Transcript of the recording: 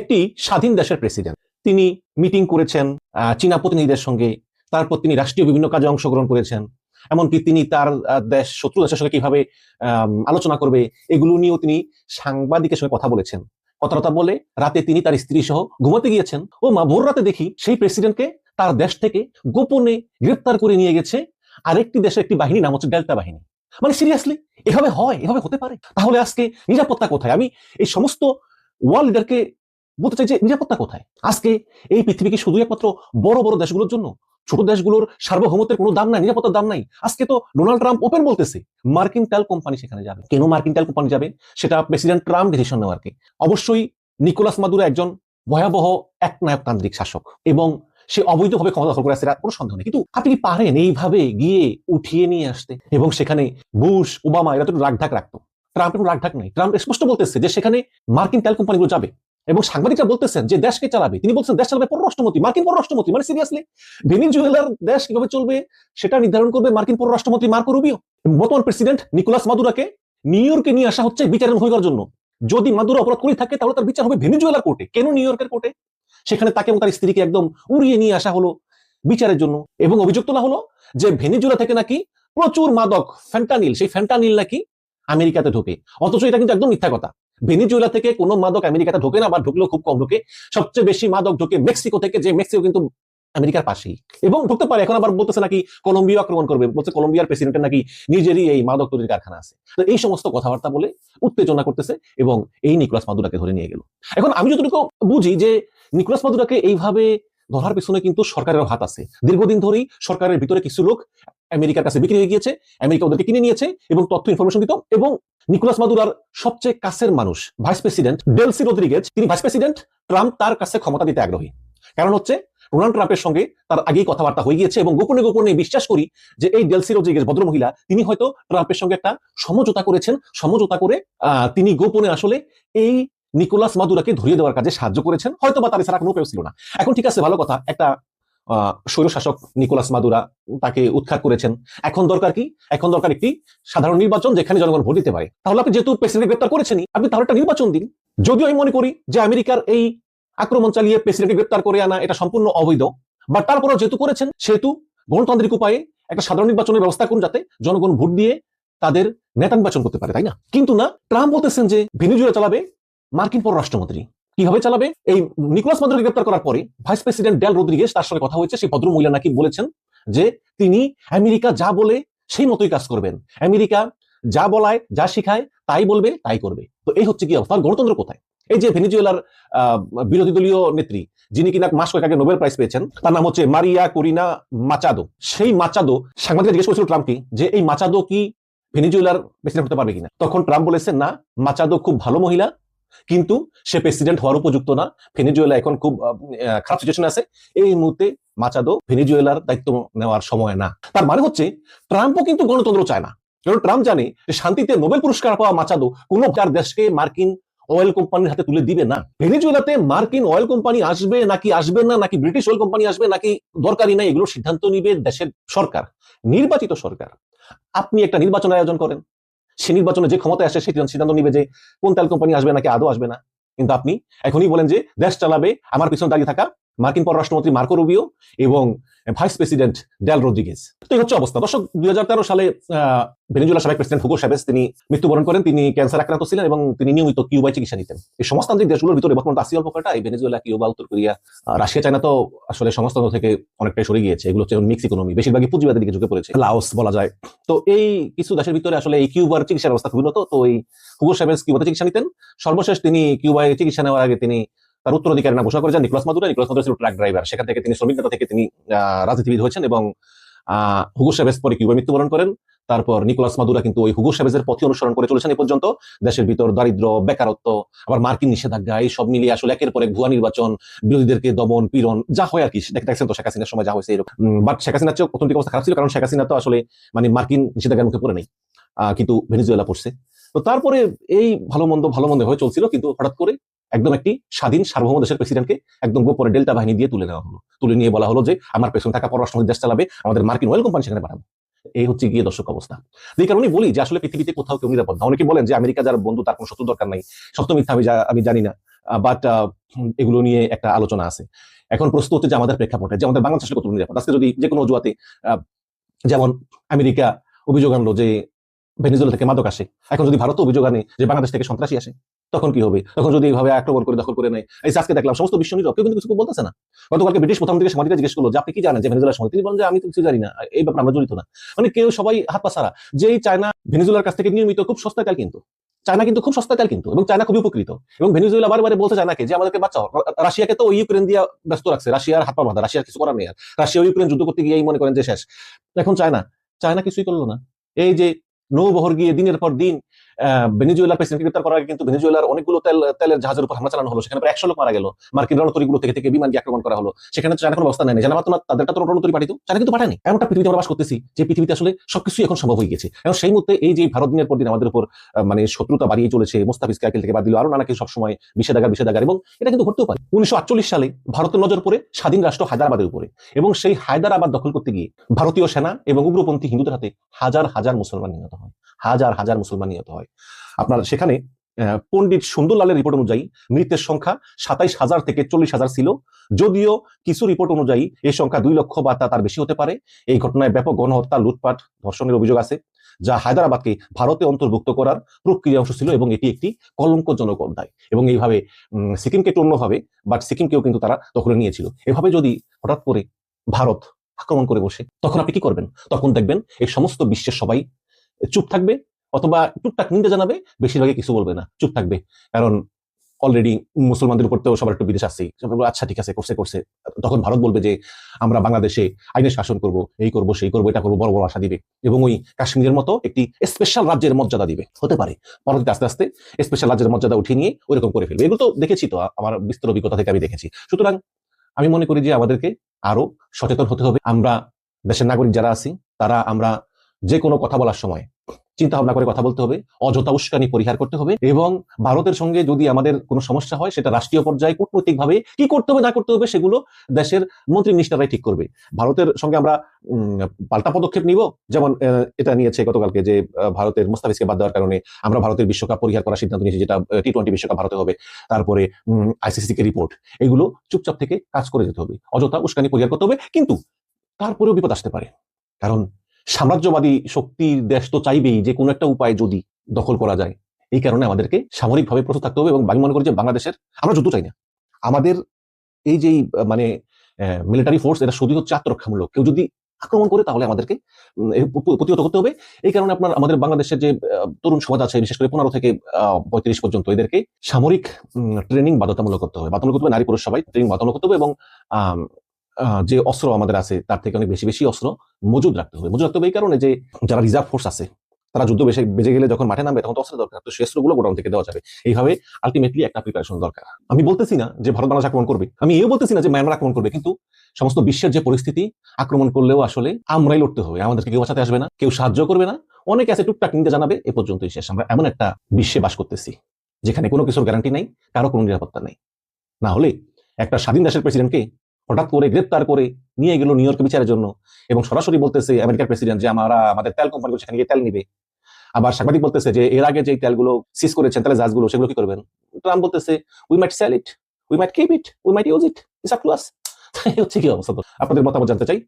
একটি স্বাধীন দেশের প্রেসিডেন্ট তিনি মিটিং করেছেন চীনা প্রতিনিধিদের সঙ্গে। তারপর তিনি রাষ্ট্রীয় বিভিন্ন কাজে অংশগ্রহণ করেছেন। এমনকি তিনি তার দেশ, শত্রু দেশের সঙ্গে কীভাবে আলোচনা করবে, এগুলো নিয়েও তিনি সাংবাদিকের সঙ্গে কথা বলেছেন। কথাটা বলে রাতে তিনি তার স্ত্রী সহ ঘুমাতে গিয়েছেন। ও মা, ভোর রাতে দেখি সেই প্রেসিডেন্টকে তার দেশ থেকে গোপনে গ্রেপ্তার করে নিয়ে গেছে। আরেকটি দেশের একটি বাহিনী, নাম হচ্ছে ডেল্টা বাহিনী। মানে সিরিয়াসলি এভাবে হয়, এভাবে হতে পারে? তাহলে আজকে নিরাপত্তা কোথায়? আমি এই সমস্ত ওয়ার্ল্ড লিডারকে বলতে চাই যে নিরাপত্তা কোথায়? আজকে এই পৃথিবী কি শুধু একমাত্র বড় বড় দেশগুলোর জন্য, ছোট দেশগুলোর সার্বভৌমত্বের কোনো দাম নাই, নিরাপত্তার দাম নাই। আজকে তো ডোনাল্ড ট্রাম্প ওপেন বলতেছে, মার্কিন তেল কোম্পানি সেখানে যাবে। কেন মার্কিন তেল কোম্পানি যাবে? সেটা প্রেসিডেন্ট ট্রাম্প ডিসিশন নেওয়ার কি। অবশ্যই নিকোলাস মাদুরো একজন ভয়াবহ একনায়কতান্ত্রিক শাসক এবং সে অবৈধভাবে ক্ষমতা দখল করে আসছে কোনো সন্দেহ নেই। কিন্তু আপনি পারেন এইভাবে গিয়ে উঠিয়ে নিয়ে আসতে? এবং সেখানে বুশ, ওবামা, এরা তো রাগঢাক রাখতো। ট্রাম্পের কোনো রাগঢাক নেই। ট্রাম্প স্পষ্ট বলতেছে যে সেখানে মার্কিন তেল কোম্পানিগুলো যাবে। এবং সাংবাদিকরা বলতেছেন যে দেশকে চালাবে? তিনি বলছেন দেশ চালাবে পররাষ্ট্রমন্ত্রী, মার্কিন পররাষ্ট্রমন্ত্রী। মানে সিরিয়াসলি ভেনিজুয়েলার দেশ কীভাবে চলবে সেটা নির্ধারণ করবে মার্কিন পররাষ্ট্রমন্ত্রী মার্কো রুবিও। বর্তমান প্রেসিডেন্ট নিকোলাস মাদুরাকে নিউ ইয়র্কে নিয়ে আসা হচ্ছে বিচারের মুখী জন্য। যদি মাদুরা অপরাধ করে থাকে, তাহলে তার বিচার হবে ভেনিজুয়েলার কোর্টে। কেন নিউ ইয়র্কের কোর্টে? সেখানে তাকে এবং তার স্ত্রীকে একদম উড়িয়ে নিয়ে আসা হলো বিচারের জন্য। এবং অভিযোগ তোলা হলো যে ভেনিজুয়েলা থেকে নাকি প্রচুর মাদক, ফ্যান্টানিল, সেই ফ্যান্টানিল নাকি আমেরিকাতে ঢোকে। অথচ এটা কিন্তু একদম মিথ্যা কথা। ভেনিজুয়েলা থেকে কোনো মাদক আমেরিকাতে ঢোকে না বা ঢুকলেও খুব কম ঢোকে। সবচেয়ে বেশি মাদক ঢোকে মেক্সিকো থেকে, যে মেক্সিকো কিন্তু আমেরিকার পাশেই। এবং ঢুকতে পারে, এখন আবার বলতেছে নাকি কলম্বিয়া আক্রমণ করবে, বলছে কলম্বিয়ার প্রেসিডেন্টের নাকি নিজেরই এই মাদক তৈরির কারখানা আছে। তো এই সমস্ত কথাবার্তা বলে উত্তেজনা করতেছে এবং এই নিকোলাস মাদুরাকে ধরে নিয়ে গেল। এখন আমি যতটুকু বুঝি যে নিকোলাস মাদুরাকে এইভাবে ধরার পেছনে কিন্তু সরকারের হাত আছে। দীর্ঘদিন ধরেই সরকারের ভিতরে কিছু লোক আমেরিকার কাছে বিক্রি হয়ে গিয়েছে, আমেরিকা ওদেরকে কিনে নিয়েছে এবং তথ্য ইনফরমেশন দিত এবং নিকোলাস মাদুরার সবচেয়ে কাছের মানুষ, ভাইস প্রেসিডেন্ট ডেলসি রদ্রিগেজ, তিনি ভাইস প্রেসিডেন্ট ট্রাম্প তার কাছে ক্ষমতা দিতে আগ্রহী। কারণ হচ্ছে ডোনাল্ড ট্রাম্পের সঙ্গে তার আগেই কথাবার্তা হয়ে গিয়েছে এবং গোপনে গোপনে বিশ্বাস করি যে এই ডেলসি রদ্রিগেজ ভদ্র মহিলা তিনি হয়তো ট্রাম্পের সঙ্গে একটা সমঝোতা করেছেন, সমঝোতা করে তিনি গোপনে আসলে এই নিকোলাস মাদুরাকে ধরিয়ে দেওয়ার কাজে সাহায্য করেছেন। হয়তো বা তার ছাড়া কোনো কেউ ছিল না। এখন ঠিক আছে, ভালো কথা, একটা স্বৈরশাসক নিকোলাস মাদুরা তাকে উৎখাত করেছেন। এখন দরকার কি? এখন দরকার একটি সাধারণ নির্বাচন যেখানে জনগণ ভোট দিতে পারে। তাহলে আপনি যেহেতু প্রেসিডেন্ট গ্রেপ্তার করেছেনই, আপনি তাহলে একটা নির্বাচন দিন। যদিও আমি মনে করি যে আমেরিকার এই আক্রমণ চালিয়ে প্রেসিডেন্টকে গ্রেপ্তার করে আনা এটা সম্পূর্ণ অবৈধ। বা তারপরেও যেহেতু করেছেন, সেহেতু গণতান্ত্রিক উপায়ে একটা সাধারণ নির্বাচনের ব্যবস্থা করুন যাতে জনগণ ভোট দিয়ে তাদের নেতা নির্বাচন করতে পারে, তাই না? কিন্তু না, ট্রাম্প বলতেছেন যে ভেনিজুয়েলা চালাবে মার্কিন পররাষ্ট্রমন্ত্রী। কীভাবে চালাবে? এই নিকোলাস মাদুরোকে গ্রেপ্তার করার পরে ভাইস প্রেসিডেন্ট ডেল রদ্রিগেজ তার সঙ্গে কথা হয়েছে। সেই ভদ্র মহিলা নাকি বলেছেন যে তিনি আমেরিকা যা বলে সেই মতোই কাজ করবেন। আমেরিকা যা বলায়, যা শিখায়, তাই বলবে, তাই করবে। তো এই হচ্ছে কি অবস্থা? গণতন্ত্র কোথায়? এই যে ভেনিজুয়েলার বিরোধী দলীয় নেত্রী, যিনি কিনা মাস কয়েক আগে নোবেল প্রাইজ পেয়েছেন, তার নাম হচ্ছে মারিয়া করিনা মাচাদো। সেই মাচাদো, সাংবাদিকরা জিজ্ঞেস করেছিল ট্রাম্পকে যে এই মাচাদো কি ভেনিজুয়েলার প্রেসিডেন্ট হতে পারবে কিনা? তখন ট্রাম্প বলেছেন, না, মাচাদো খুব ভালো মহিলা কিন্তু সে প্রেসিডেন্ট হওয়ার উপযুক্ত না। ভেনিজুয়েলা এখন খুব খারাপ সিচুয়েশন আছে। এই মুহূর্তে মাচাদো ভেনিজুয়েলার দায়িত্ব নেওয়ার সময় না। তার মানে হচ্ছে ট্রাম্পও কিন্তু গণতন্ত্র চায় না। কারণ ট্রাম্প জানে যে শান্তিতে নোবেল পুরস্কার পাওয়া মাচাদো কোনো তার দেশকে মার্কিন অয়েল কোম্পানির হাতে তুলে দিবে না। ভেনিজুয়েলাতে মার্কিন অয়েল কোম্পানি আসবে নাকি আসবে না, নাকি ব্রিটিশ অয়েল কোম্পানি আসবে, নাকি দরকারি নাই, এগুলো সিদ্ধান্ত নিবে দেশের সরকার, নির্বাচিত সরকার। আপনি একটা নির্বাচন আয়োজন করেন। সে নির্বাচনে যে ক্ষমতা আসে সেটি সিদ্ধান্ত নিবে যে কোন তেল কোম্পানি আসবে নাকি আদৌ আসবে না। কিন্তু আপনি এখনই বলেন যে দেশ চালাবে, আমার পিছনে দাঁড়িয়ে থাকা মার্কিন পররাষ্ট্রমন্ত্রী মার্কো রুবিও এবং ভাইস প্রেসিডেন্ট ডেল রদ্রিগেজ। তো এই হচ্ছে অবস্থা। দর্শক দুই সালে আহ, ভেনেজুয়েলার সাবেক প্রেসিডেন্ট হুগো সাবেস তিনি মৃত্যুবরণ করেন। তিনি ক্যান্সার আক্রান্ত ছিলেন এবং তিনি নিয়মিত কিউবায় চিকিৎসা নিতেন। এই সমাজতান্ত্রিক দেশগুলোর ভিতরে বর্তমান আসি অল্প কটা এই ভেনেজুয়েলা কিউবা উত্তর কোরিয়া রাশিয়া চায়না তো আসলে সমাজতন্ত্র থেকে অনেকটাই সরে গিয়েছে। এগুলো হচ্ছে মিক্স ইকোনমি বেশিরভাগই পুঁজিবাদের দিকে ঝুঁকে পড়েছে। লাওস বলা যায়। তো এই কিছু দেশের ভিতরে আসলে এই কিউবার চিকিৎসা ব্যবস্থা খুব উন্নত। তো এই হুগো সাবেস কিউবাতে চিকিৎসা নিতেন। সর্বশেষ তিনি কিউবায় চিকিৎসা নেওয়ার আগে তিনি তার উত্তরাধিকারী নাম ঘোষণা করেছেন নিকলাস মাদুরা নিকলাস মাদুরা ছিল ট্রাক ড্রাইভার। সেখান থেকে তিনি শ্রমিক নেতা থেকে তিনি রাজনীতিবিদ হয়েছেন এবং হুগো সাবেস পরে কিউবায় মৃত্যুবরণ করেন। তারপর নিকোলাস মাদুরা কিন্তু ওই হুগো সাবেজের পথে অনুসরণ করে চলেছেন এ পর্যন্ত। দেশের ভিতর দারিদ্র বেকারত্ব, আবার মার্কিন নিষেধাজ্ঞা এই সব মিলিয়ে আসলে একের পর এক ভুয়া নির্বাচন, বিরোধীদেরকে দমন, পীড়ন, যা হয় আর কি। দেখ- দেখছেন তো শেখ হাসিনার সময় যা হয়েছে এরকম। বাট শেখ হাসিনার চেয়ে অর্থনৈতিক অবস্থা খারাপ ছিল কারণ শেখ হাসিনা তো আসলে মানে মার্কিন নিষেধাজ্ঞার মুখে পড়ে নেই। কিন্তু ভেনিজুয়েলা পড়ছে। তো তারপরে এই ভালো মন্দ ভালো মন্দ হয়ে চলছিল। কিন্তু হঠাৎ করে একদম একটি স্বাধীন সার্বভৌম দেশের প্রেসিডেন্টকে একদম গোপরে ডেল্টা বাহিনী দিয়ে তুলে নেওয়া হলো। তুলে নিয়ে বলা হলো যে, আমার পেছনে থাকা পররাষ্ট্রমন্ত্রী দেশ চালাবে, আমাদের মার্কিন অয়েল কোম্পানি সেখানে পাঠাবো এই হচ্ছে গিয়ে দর্শক অবস্থা। এই কারণে বলি যে, আসলে পৃথিবীতে কোথাও কেউ নিরাপদ না। অনেকে বলেন যে, আমেরিকা যার বন্ধু, তার কোনো শত্রু দরকার নাই। সত্য মিথ্যা আমি আমি জানি না। বাট এগুলো নিয়ে একটা আলোচনা আছে। এখন প্রশ্ন হচ্ছে যে, আমাদের প্রেক্ষাপটে, যে, আমাদের বাংলাদেশের কত নিরাপদ? আজকে যদি যে কোনো অজুহাতে যেমন আমেরিকা অভিযোগ আনলো যে ভেনিজুয়েলা থেকে মাদক আসে। এখন যদি ভারত অভিযোগ আনে যে বাংলাদেশ থেকে সন্ত্রাসী আসে, তখন কি হবে? তখন যদি এইভাবে আক্রমণ করে দখল করে নেয়, এই আজকে দেখলাম সমস্ত বিশ্ব নিরব কেউ কিন্তু কিছু বলতেছে না। গতকালকে ব্রিটিশ প্রধানমন্ত্রীকে সাংবাদিকরা জিজ্ঞেস করল যে, আপনি কি জানেন যে ভেনিজুয়েলার সময় তিনি বলেন যে, আমি তো কিছু জানি না। এই ব্যাপারে আমরা জড়িত না। মানে কেউ সবাই হাত পা ছাড়া। যেই চায়না ভেনিজুয়েলার কাছ থেকে নিয়মিত খুব সস্তা তেল কিন্তু। চায়না কিন্তু খুব সস্তা তেল কিন্তু এবং চায়না খুবই উপকৃত। এবং ভেনিজুয়েলা বারবার বলতে চায়নাকে যে, আমাদেরকে বাঁচাও। রাশিয়াকে তো ইউক্রেন দিয়ে ব্যস্ত রাখছে। রাশিয়ার হাত পা বাঁধা, রাশিয়ার কিছু করার নেই আর। রাশিয়া ইউক্রেন যুদ্ধ করতে গিয়েই মনে করেন যে শেষ। এখন চায়না চায়না কিছুই করল না। এই যে নৌবহর গিয়ে দিনের পর দিন আহ, ভেনিজুয়েলার প্রেসিডেন্ট গ্রেপ্তার করার আগে কিন্তু ভেনিজুয়েলার অনেকগুলো তেল, তেলের জাহাজের উপর হামলা চালানো হলো। সেখানে প্রায় একশো লোক মারা গেল। মার্কিন রণতরীগুলো থেকে থেকে বিমান দিয়ে আক্রমণ করা হলো। সেখানে চায়না কোনো অবস্থা নেই। জানা মাত্র তাদের তো রণতরী পাঠিত চায়না কিন্তু পাঠায়নি। এমনটা পৃথিবীতে আমরা বাস করতেছি। যে পৃথিবীতে আসলে সবকিছু এখন সম্ভব হয়ে গেছে এবং সেই মুহূর্তে এই যে ভারত দিনের পর দিন আমাদের উপর মানে শত্রুতা বাড়িয়ে চলেছে মোস্তাফিজকে আকিল থেকে বাদ দিল আরও নানা কিছু সবসময় বিষেধাগার বিষেধাগার এবং এটা কিন্তু ঘটতেও পারে। উনিশশো আটচল্লিশ সালে ভারতের নজর পড়ে স্বাধীন রাষ্ট্র হায়দ্রাবাদের উপরে। এবং সেই হায়দ্রাবাদ দখল করতে গিয়ে ভারতীয় সেনা এবং উগ্রপন্থী হিন্দুদের হাতে হাজার হাজার মুসলমান নিহত হয়। হাজার হাজার মুসলমান নিহত হয়। আপনার সেখানে পণ্ডিত সুন্দরলালের রিপোর্ট অনুযায়ী মৃতের সংখ্যা সাতাইশ হাজার থেকে চল্লিশ হাজার ছিল। যদিও কিছু রিপোর্ট অনুযায়ী এই সংখ্যা দুই লক্ষ বা তার বেশি হতে পারে। এই ঘটনায় ব্যাপক গণহত্যা, লুটপাট, ধর্ষণের অভিযোগ আছে, যা হায়দ্রাবাদকে ভারতে অন্তর্ভুক্ত করার প্রক্রিয়া অংশ ছিল এবং এটি একটি কলঙ্কজনক অধ্যায়। এবং এইভাবে সিকিমকে একটু অন্যভাবে বাট সিকিমকেও কিন্তু তারা দখলে নিয়েছিল। এভাবে যদি হঠাৎ করে ভারত আক্রমণ করে বসে, তখন আপনি কি করবেন? তখন দেখবেন এই সমস্ত বিশ্বের সবাই চুপ থাকবে অথবা টুকটাক নিন্দা জানাবে, বেশিরভাগই কিছু বলবে না, চুপ থাকবে। কারণ অলরেডি মুসলমানদের উপর তো সবার একটু বিদেশ আসছে আচ্ছা ঠিক আছে, করছে করছে। তখন ভারত বলবে যে, আমরা বাংলাদেশে আইনের শাসন করব, এই করব, সেই করব, এটা করব, বড় বড় আশা দিবে। এবং ওই কাশ্মীরের মতো একটি স্পেশাল রাজ্যের মর্যাদা দিবে। হতে পারে, পরবর্তীতে আস্তে আস্তে স্পেশাল রাজ্যের মর্যাদা উঠিয়ে নিয়ে ওইরকম করে ফেলবে। এগুলো তো দেখেছি তো, আমার বিস্তর অভিজ্ঞতা থেকে আমি দেখেছি। সুতরাং আমি মনে করি যে, আমাদেরকে আরও সচেতন হতে হবে। আমরা দেশের নাগরিক যারা আছি, তারা আমরা যে কোনো কথা বলার সময় চিন্তা ভাবনা করে কথা বলতে হবে, অযথা উস্কানি পরিহার করতে হবে এবং ভারতের সঙ্গে যদি আমাদের কোনো সমস্যা হয়, সেটা রাষ্ট্রীয় পর্যায়ে কূটনৈতিক ভাবে কি করতে হবে, না করতে হবে, সেগুলো দেশের মন্ত্রী মিনিস্টাররাই ঠিক করবে। ভারতের সঙ্গে আমরা পাল্টা পদক্ষেপ নিব, যেমন এটা নিয়েছে গতকালকে যে ভারতের মুস্তাফিজকে বাদ দেওয়ার কারণে আমরা ভারতের বিশ্বকাপ পরিহার করার সিদ্ধান্ত নিয়েছি, যেটা টি টোয়েন্টি বিশ্বকাপ ভারতে হবে। তারপরে আইসিসি কে রিপোর্ট এগুলো চুপচাপ থেকে কাজ করে যেতে হবে, অযথা উস্কানি পরিহার করতে হবে, কিন্তু তারপরেও বিপদ আসতে পারে। কারণ সাম্রাজ্যবাদী শক্তির দেশ তো চাইবেই, যে কোনো একটা উপায় যদি দখল করা যায়। এই কারণে আমাদেরকে সামরিকভাবে প্রস্তুত থাকতে হবে এবং আমি মনে করি যে বাংলাদেশের আমরা যুদ্ধ চাই না। আমাদের এই যে মানে মিলিটারি ফোর্স এটা শুধু হচ্ছে আত্মরক্ষামূলক। কেউ যদি আক্রমণ করে তাহলে আমাদেরকে প্রতিহত করতে হবে। এই কারণে আপনার, আমাদের বাংলাদেশের যে তরুণ সমাজ আছে, বিশেষ করে পনেরো থেকে পঁয়ত্রিশ পর্যন্ত, এদেরকে সামরিক ট্রেনিং বাধ্যতামূলক করতে হবে। বাধ্যতামূলক করতে হবে নারী পুরুষ সবাই ট্রেনিং বাধ্যতামূলক করতে হবে এবং যে অস্ত্র আমাদের আছে, তার থেকে অনেক বেশি বেশি অস্ত্র মজুদ রাখতে হবে। মজুদ রাখতে হবে এই কারণে যে যারা রিজার্ভ ফোর্স আছে, তারা যুদ্ধ বেশি, বেজে গেলে যখন মাঠে নামবে, তখন তো অস্ত্র দরকার। তো সেই অস্ত্রগুলো গোডাউন থেকে দেওয়া যাবে। এইভাবে আলটিমেটলি একটা প্রিপারেশন দরকার। আমি বলতেছি না যে ভারত বাংলাদেশ আক্রমণ করবে। আমি এও বলতেছি না যে মায়ানমার আক্রমণ করবে, কিন্তু সমস্ত বিশ্বের যে পরিস্থিতি, আক্রমণ করলেও আসলে আমরাই লড়তে হবে। আমাদেরকে কেউ বাঁচাতে আসবে না, কেউ সাহায্য করবে না। অনেকে আছে টুকটাক নিতে জানাবে, এ পর্যন্তই শেষ। আমরা এমন একটা বিশ্বে বাস করতেছি, যেখানে কোনো কিছুর গ্যারান্টি নাই, কারও কোনো নিরাপত্তা নেই। না হলে একটা স্বাধীন দেশের প্রেসিডেন্টকে হঠাৎ করে গ্রেপ্তার করে নিয়ে গেল নিউ ইয়র্কে বিচারের জন্য এবং সরাসরি বলতেছে আমেরিকার প্রেসিডেন্ট যে আমরা আমাদের তেল কোম্পানিগুলো সেখানে গিয়ে তেল নিবে। আবার সাংবাদিক বলতেছে যে এর আগে যে তেলগুলো সিজ করেছেন, তাহলে জাহাজগুলো সেগুলো কি করবেন? ট্রাম্প বলতেছে we might sell it we might keep it we might use it is up to us হচ্ছে কি অবস্থা তো? আপনাদের মতামত জানতে চাই।